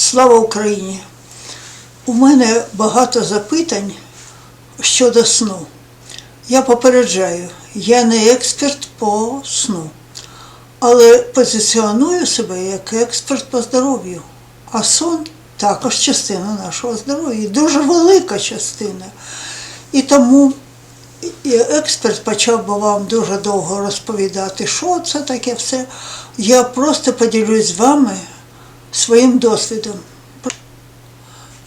Слава Україні! У мене багато запитань щодо сну. Я попереджаю, я не експерт по сну, але позиціоную себе як експерт по здоров'ю. А сон також частина нашого здоров'я, дуже велика частина. І тому експерт почав би вам дуже довго розповідати, що це таке все. Я просто поділюсь з вами своїм досвідом.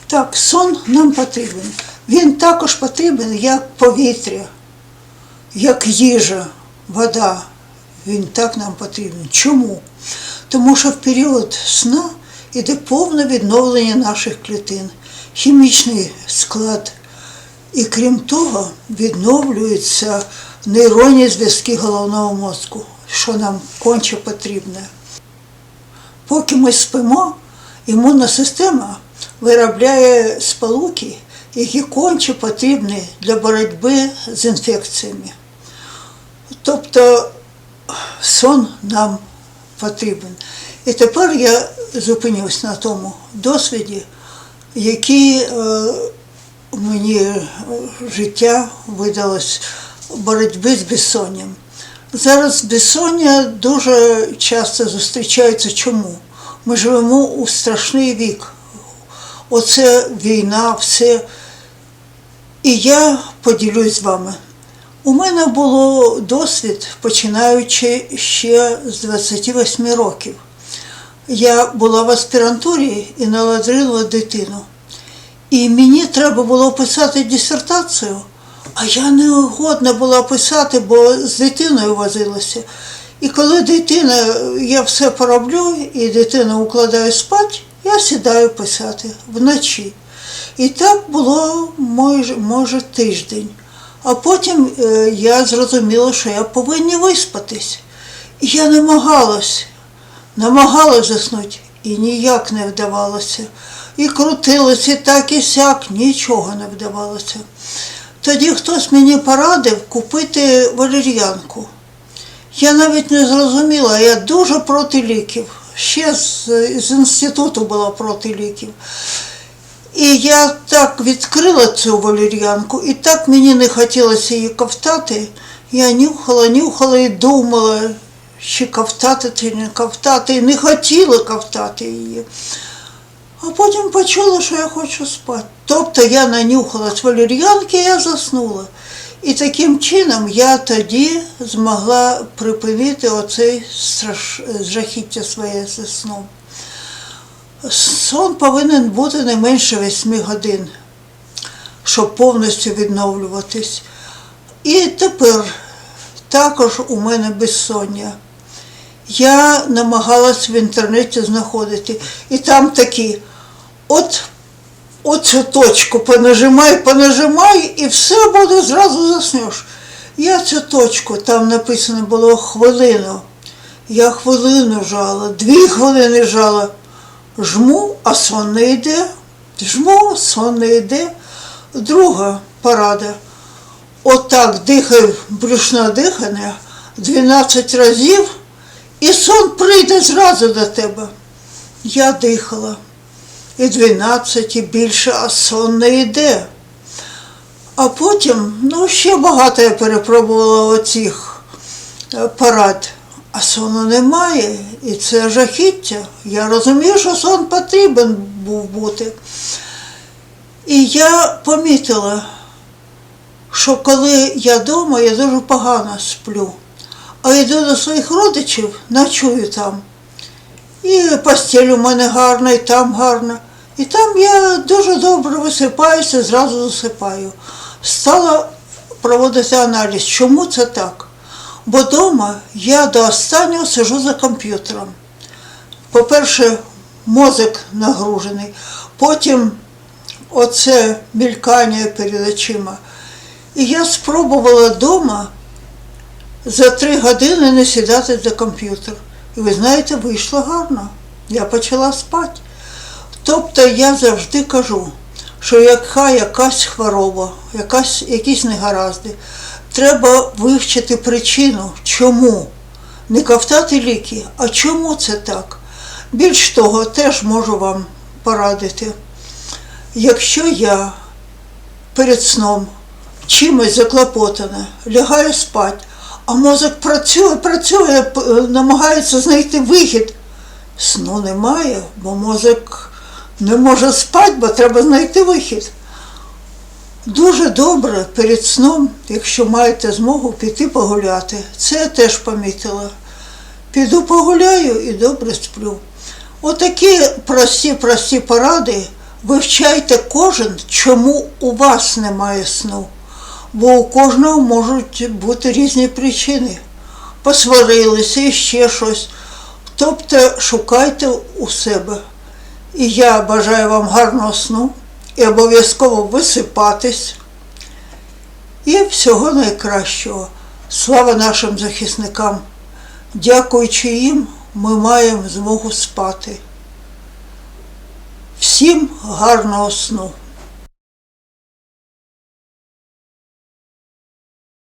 Так, сон нам потрібен. Він також потрібен як повітря, як їжа, вода. Він так нам потрібен. Чому? Тому що в період сна йде повне відновлення наших клітин, хімічний склад. І крім того, відновлюються нейронні зв'язки головного мозку, що нам конче потрібне. Поки ми спимо, імунна система виробляє сполуки, які конче потрібні для боротьби з інфекціями. Тобто сон нам потрібен. І тепер я зупинюсь на тому досвіді, який е, мені е, життя видалось боротьби з безсонням. Зараз безсоння дуже часто зустрічається. Чому? Ми живемо у страшний вік. Оце війна, все. І я поділюсь з вами. У мене було досвід, починаючи ще з 28 років. Я була в аспірантурі і народила дитину. І мені треба було писати дисертацію, а я не годна була писати, бо з дитиною возилася. І коли дитина, я все пороблю, і дитину укладаю спати, я сідаю писати вночі. І так було може, може тиждень. А потім е, я зрозуміла, що я повинна виспатись. І я намагалась, намагалась заснути, і ніяк не вдавалося. І крутилось, і так, і сяк, нічого не вдавалося. Тоді хтось мені порадив купити валер'янку. Я навіть не зрозуміла, я дуже проти ліків. Ще з, з інституту була проти ліків. І я так відкрила цю валер'янку, і так мені не хотілося її ковтати. Я нюхала, нюхала і думала, чи ковтати, чи не ковтати, і не хотіла ковтати її. А потім почула, що я хочу спати. Тобто я нанюхалась валер'янки, і я заснула. І таким чином я тоді змогла припинити оцей страш... жахіття своє зі сном. Сон повинен бути не менше 8 годин, щоб повністю відновлюватись. І тепер також у мене безсоння. Я намагалась в інтернеті знаходити. І там такі, от оцю точку понажимай, понажимай, і все буде, зразу заснеш. Я цю точку, там написано було хвилину. Я хвилину жала, дві хвилини жала. Жму, а сон не йде. Жму, сон не йде. Друга порада. Отак дихаю, брюшне дихання 12 разів, і сон прийде зразу до тебе. Я дихала. І 12, і більше, а сон не йде. А потім, ну, ще багато я перепробувала оцих е, порад. А сону немає, і це жахіття. Я розумію, що сон потрібен був бути. І я помітила, що коли я вдома, я дуже погано сплю. А йду до своїх родичів, ночую там. І постіль у мене гарна, і там гарна. І там я дуже добре висипаюся, зразу засипаю. Стала проводити аналіз, чому це так. Бо вдома я до останнього сижу за комп'ютером. По-перше, мозок нагружений, потім оце мількання перед очима. І я спробувала вдома за три години не сідати за комп'ютер. І ви знаєте, вийшло гарно. Я почала спати. Тобто я завжди кажу, що яка якась хвороба, якась, якісь негаразди, треба вивчити причину, чому. Не ковтати ліки, а чому це так? Більш того, теж можу вам порадити. Якщо я перед сном чимось заклопотана, лягаю спать, а мозок працює, працює, е, намагається знайти вихід. Сну немає, бо мозок не може спати, бо треба знайти вихід. Дуже добре перед сном, якщо маєте змогу піти погуляти. Це я теж помітила. Піду погуляю і добре сплю. Отакі прості, прості поради вивчайте кожен, чому у вас немає сну. Бо у кожного можуть бути різні причини. Посварилися і ще щось. Тобто шукайте у себе. І я бажаю вам гарного сну і обов'язково висипатись. І всього найкращого. Слава нашим захисникам! Дякуючи їм, ми маємо змогу спати. Всім гарного сну!